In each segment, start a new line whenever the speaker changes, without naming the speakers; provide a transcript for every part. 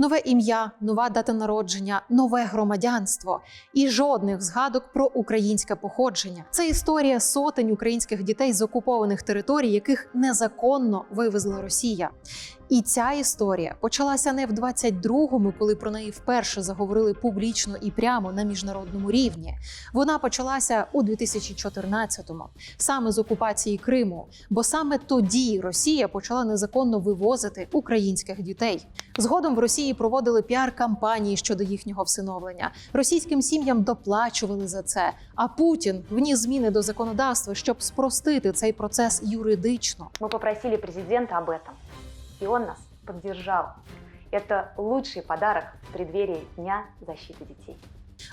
Нове ім'я, нова дата народження, нове громадянство і жодних згадок про українське походження. Це історія сотень українських дітей з окупованих територій, яких незаконно вивезла Росія. І ця історія почалася не в 22-му, коли про неї вперше заговорили публічно і прямо на міжнародному рівні. Вона почалася у 2014-му, саме з окупації Криму, бо саме тоді Росія почала незаконно вивозити українських дітей. Згодом в Росії проводили піар-кампанії щодо їхнього всиновлення. Російським сім'ям доплачували за це. А Путін вніс зміни до законодавства, щоб спростити цей процес юридично.
Мы попросили президента об этом, и он нас поддержал. Это лучший подарок в преддверии Дня защиты детей.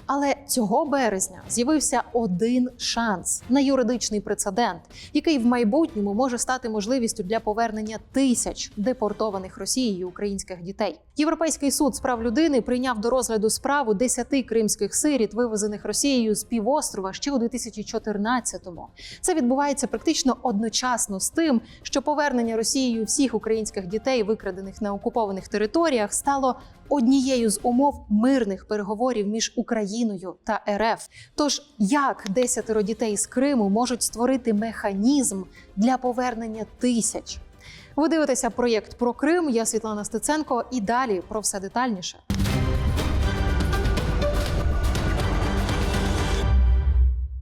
Але цього березня з'явився один шанс на юридичний прецедент, який в майбутньому може стати можливістю для повернення тисяч депортованих Росією українських дітей. Європейський суд з прав людини прийняв до розгляду справу десяти кримських сиріт, вивезених Росією з півострова ще у 2014-му. Це відбувається практично одночасно з тим, що повернення Росією всіх українських дітей, викрадених на окупованих територіях, стало однією з умов мирних переговорів між Україною та РФ. Тож як десятеро дітей з Криму можуть створити механізм для повернення тисяч? Ви дивитеся проєкт про Крим. Я Світлана Стеценко, і далі про все детальніше.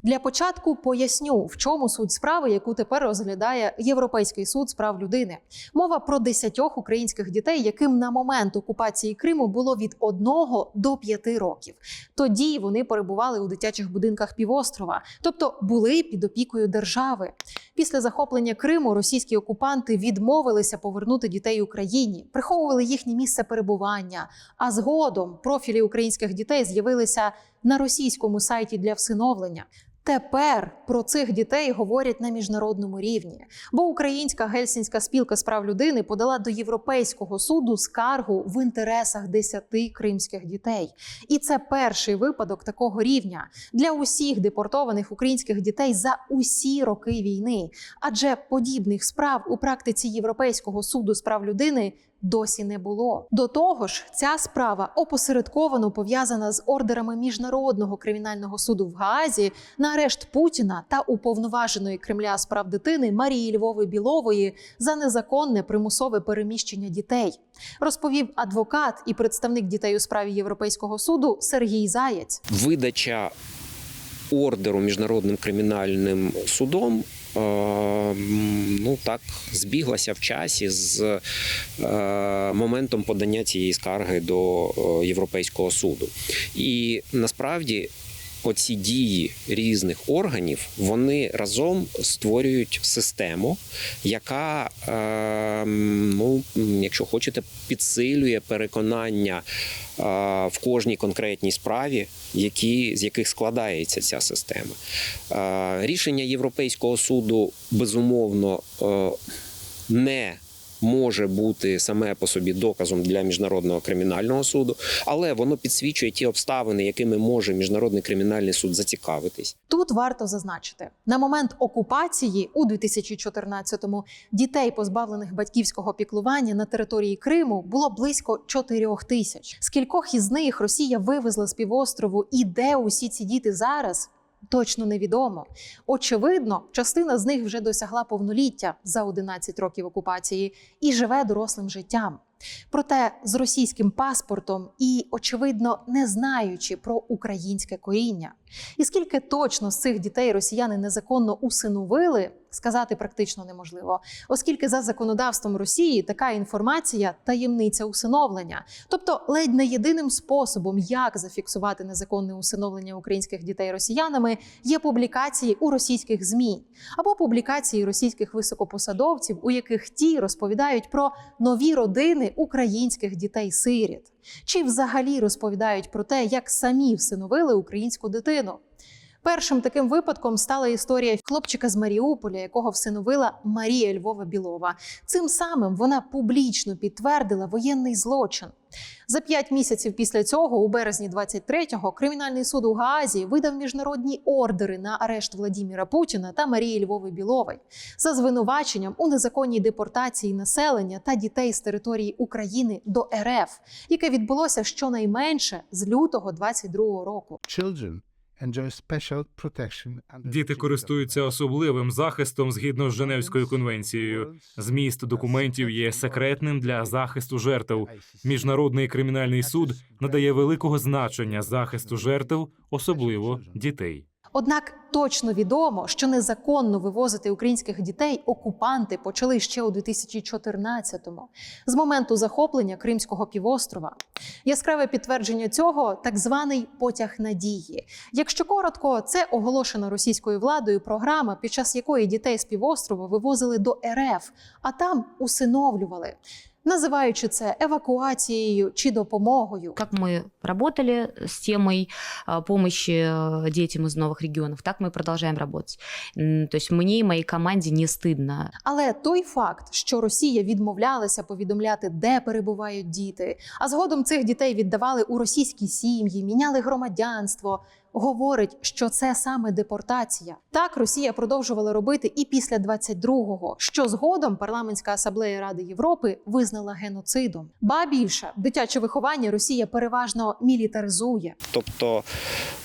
Для початку поясню, в чому суть справи, яку тепер розглядає Європейський суд з прав людини. Мова про десятьох українських дітей, яким на момент окупації Криму було від 1 до 5 років. Тоді вони перебували у дитячих будинках півострова, тобто були під опікою держави. Після захоплення Криму російські окупанти відмовилися повернути дітей Україні, приховували їхнє місце перебування. А згодом профілі українських дітей з'явилися на російському сайті для всиновлення. Тепер про цих дітей говорять на міжнародному рівні, бо Українська гельсінська спілка з прав людини подала до Європейського суду скаргу в інтересах десяти кримських дітей. І це перший випадок такого рівня для усіх депортованих українських дітей за усі роки війни. Адже подібних справ у практиці Європейського суду з прав людини досі не було. До того ж, ця справа опосередковано пов'язана з ордерами міжнародного кримінального суду в Гаазі на арешт Путіна та уповноваженої Кремля з прав дитини Марії Львови Білової за незаконне примусове переміщення дітей, розповів адвокат і представник дітей у справі Європейського суду Сергій Заєць.
видача ордеру міжнародним кримінальним судом. Е, Ну так збіглася в часі з е, моментом подання цієї скарги до е, Європейського суду. І насправді оці дії різних органів вони разом створюють систему, яка, е, ну, якщо хочете, підсилює переконання е, в кожній конкретній справі, які, з яких складається ця система. Е, Рішення Європейського суду безумовно е, не може бути саме по собі доказом для міжнародного кримінального суду, але воно підсвічує ті обставини, якими може міжнародний кримінальний суд зацікавитись.
Тут варто зазначити, на момент окупації у 2014-му дітей, позбавлених батьківського піклування на території Криму, було близько 4 тисяч. Скількох із них Росія вивезла з півострову, і де усі ці діти зараз? Точно невідомо. Очевидно, частина з них вже досягла повноліття за 11 років окупації і живе дорослим життям. Проте з російським паспортом і, очевидно, не знаючи про українське коріння. І скільки точно з цих дітей росіяни незаконно усиновили, сказати практично неможливо, оскільки за законодавством Росії така інформація таємниця усиновлення. Тобто, ледь не єдиним способом, як зафіксувати незаконне усиновлення українських дітей росіянами, є публікації у російських змі або публікації російських високопосадовців, у яких ті розповідають про нові родини українських дітей-сиріт, чи взагалі розповідають про те, як самі всиновили українську дитину. Першим таким випадком стала історія хлопчика з Маріуполя, якого всиновила Марія Львова Білова. Цим самим вона публічно підтвердила воєнний злочин. За п'ять місяців після цього, у березні 23-го, кримінальний суд у Гаазі видав міжнародні ордери на арешт Владіміра Путіна та Марії Львови Білової за звинуваченням у незаконній депортації населення та дітей з території України до РФ, яке відбулося щонайменше з лютого 22-го року.
Children
Діти користуються особливим захистом згідно з Женевською конвенцією. Зміст документів є секретним для захисту жертв. Міжнародний кримінальний суд надає великого значення захисту жертв, особливо дітей.
Однак точно відомо, що незаконно вивозити українських дітей окупанти почали ще у 2014-му, з моменту захоплення Кримського півострова. Яскраве підтвердження цього так званий потяг надії. Якщо коротко, це оголошена російською владою програма, під час якої дітей з півострова вивозили до РФ, а там усиновлювали Називаючи це евакуацією чи допомогою,
Как мы работали с темой а, помощи э, детям из новых регионов, так мы и продолжаем работать. М, То есть мне и моей команде не стыдно.
Але той факт, що Росія відмовлялася повідомляти, де перебувають діти, а згодом цих дітей віддавали у російські сім'ї, міняли громадянство, говорить, що це саме депортація. Так Росія продовжувала робити і після 22-го, що згодом парламентська асамблея Ради Європи визнала геноцидом. Ба більше дитяче виховання Росія переважно мілітаризує.
Тобто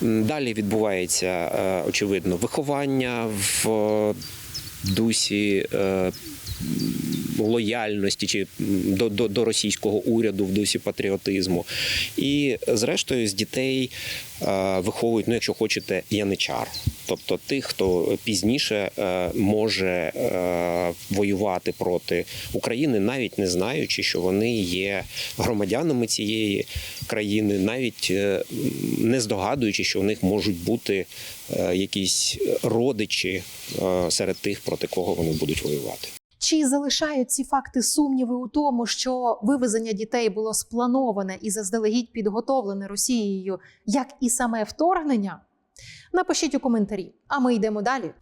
далі відбувається е, очевидно виховання в е, дусі. Лояльності чи до, до, до російського уряду в дусі патріотизму, і зрештою з дітей е, виховують, ну якщо хочете, яничар, тобто тих, хто пізніше е, може е, воювати проти України, навіть не знаючи, що вони є громадянами цієї країни, навіть не здогадуючи, що в них можуть бути якісь родичі серед тих, проти кого вони будуть воювати.
Чи залишають ці факти сумніви у тому, що вивезення дітей було сплановане і заздалегідь підготовлене Росією, як і саме вторгнення? Напишіть у коментарі, а ми йдемо далі.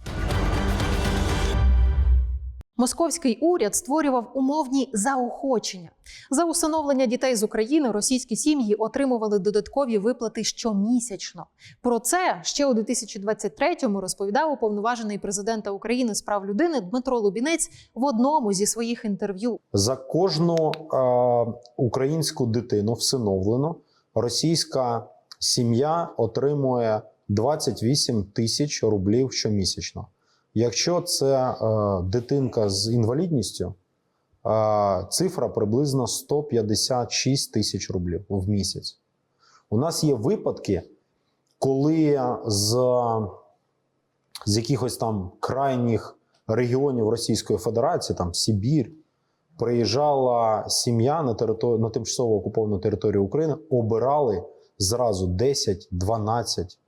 Московський уряд створював умовні заохочення. За усиновлення дітей з України російські сім'ї отримували додаткові виплати щомісячно. Про це ще у 2023-му розповідав уповноважений президента України з прав людини Дмитро Лубінець в одному зі своїх інтерв'ю.
За кожну е, українську дитину всиновлену російська сім'я отримує 28 тисяч рублів щомісячно. Якщо це е, дитинка з інвалідністю, е, цифра приблизно 156 тисяч рублів в місяць. У нас є випадки, коли з, з якихось там крайніх регіонів Російської Федерації, там Сибір, приїжджала сім'я на територію на тимчасово окуповану територію України, обирали зразу 10-12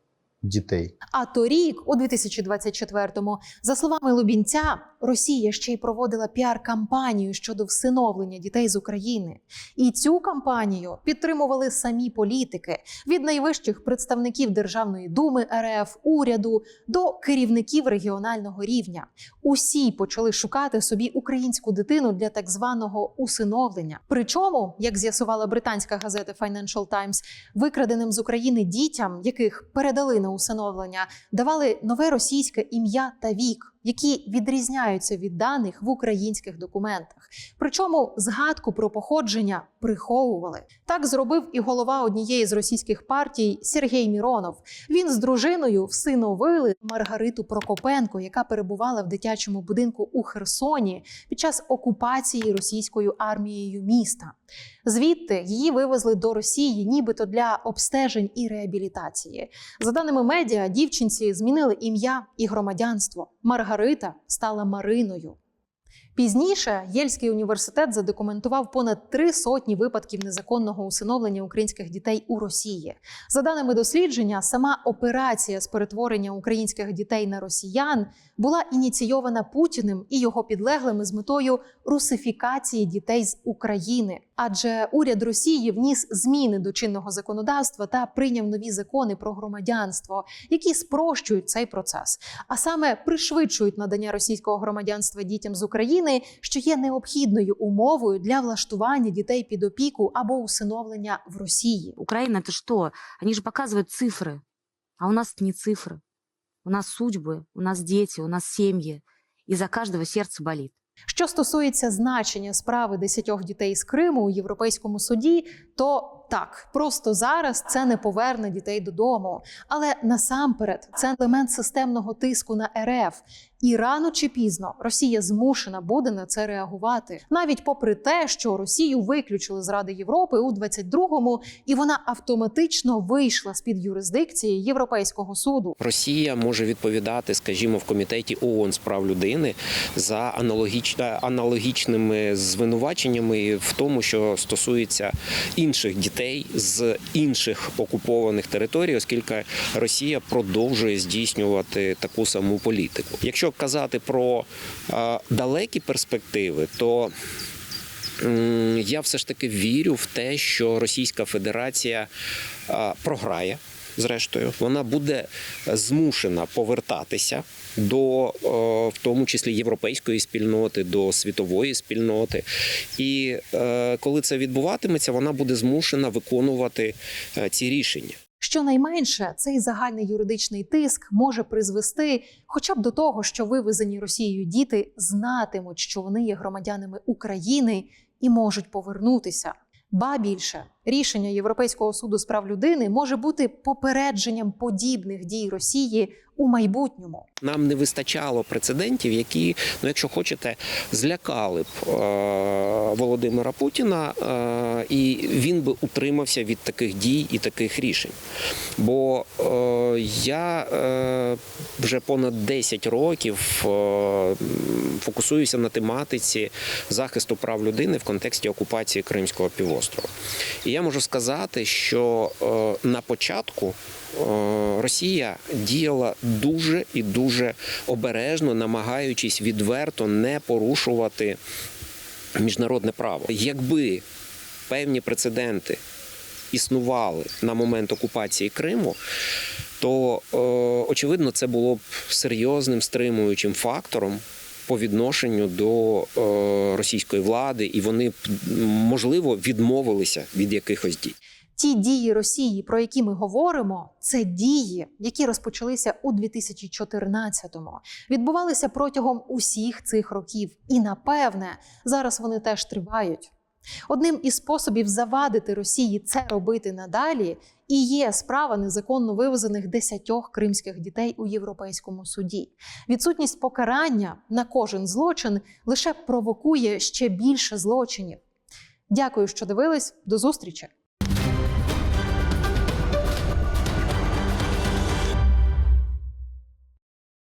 дітей.
А торік, у 2024-му, за словами Лубінця, Росія ще й проводила піар-кампанію щодо всиновлення дітей з України. І цю кампанію підтримували самі політики від найвищих представників Державної думи РФ, уряду до керівників регіонального рівня. Усі почали шукати собі українську дитину для так званого усиновлення. Причому, як з'ясувала британська газета Financial Times, викраденим з України дітям, яких передали на усиновлення, давали нове російське ім'я та вік, які відрізняються від даних в українських документах. Причому згадку про походження приховували. Так зробив і голова однієї з російських партій Сергій Міронов. Він з дружиною всиновили Маргариту Прокопенко, яка перебувала в дитячому будинку у Херсоні під час окупації російською армією міста. Звідти її вивезли до Росії, нібито для обстежень і реабілітації. За даними медіа, дівчинці змінили ім'я і громадянство. Маргарита стала Мариною. Пізніше Єльський університет задокументував понад три сотні випадків незаконного усиновлення українських дітей у Росії. За даними дослідження, сама операція з перетворення українських дітей на росіян була ініційована Путіним і його підлеглими з метою русифікації дітей з України Адже уряд Росії вніс зміни до чинного законодавства та прийняв нові закони про громадянство, які спрощують цей процес, а саме пришвидшують надання російського громадянства дітям з України, що є необхідною умовою для влаштування дітей під опіку або усиновлення в Росії.
Украина это что? Они же показывают цифры, а у нас не цифры. У нас судьбы, у нас дети, у нас семьи, и за каждого сердце болит.
Що стосується значення справи десятьох дітей з Криму у європейському суді, то так, просто зараз це не поверне дітей додому. Але насамперед це елемент системного тиску на РФ. І рано чи пізно Росія змушена буде на це реагувати, навіть попри те, що Росію виключили з Ради Європи у 22-му, і вона автоматично вийшла з під юрисдикції Європейського суду.
Росія може відповідати, скажімо, в комітеті ООН з прав людини за аналогіч... е, аналогічними звинуваченнями в тому, що стосується інших дітей з інших окупованих територій, оскільки Росія продовжує здійснювати таку саму політику. Якщо казати про е, далекі перспективи, то я все ж таки вірю в те, що Російська Федерація е, програє. Зрештою, вона буде змушена повертатися до е, в тому числі європейської спільноти, до світової спільноти. І коли це відбуватиметься, вона буде змушена виконувати ці рішення.
Щонайменше цей загальний юридичний тиск може призвести хоча б до того, що вивезені Росією діти знатимуть, що вони є громадянами України і можуть повернутися. Ба більше рішення Європейського суду з прав людини може бути попередженням подібних дій Росії у майбутньому.
Нам не вистачало прецедентів, які, ну якщо хочете, злякали б е, Володимира Путіна, е, і він би утримався від таких дій і таких рішень. Бо е, я е, вже понад 10 років е, фокусуюся на тематиці захисту прав людини в контексті окупації Кримського півострова. І я можу сказати, що е, на початку е, Росія діяла дуже і дуже обережно, намагаючись відверто не порушувати міжнародне право. Якби певні прецеденти існували на момент окупації Криму, то е, очевидно це було б серйозним стримуючим фактором. По відношенню до е, російської влади, і вони можливо відмовилися від якихось дій.
Ті дії Росії, про які ми говоримо, це дії, які розпочалися у 2014-му, відбувалися протягом усіх цих років, і напевне зараз вони теж тривають. Одним із способів завадити Росії це робити надалі і є справа незаконно вивезених десятьох кримських дітей у європейському суді. Відсутність покарання на кожен злочин лише провокує ще більше злочинів. Дякую, що дивились. До зустрічі!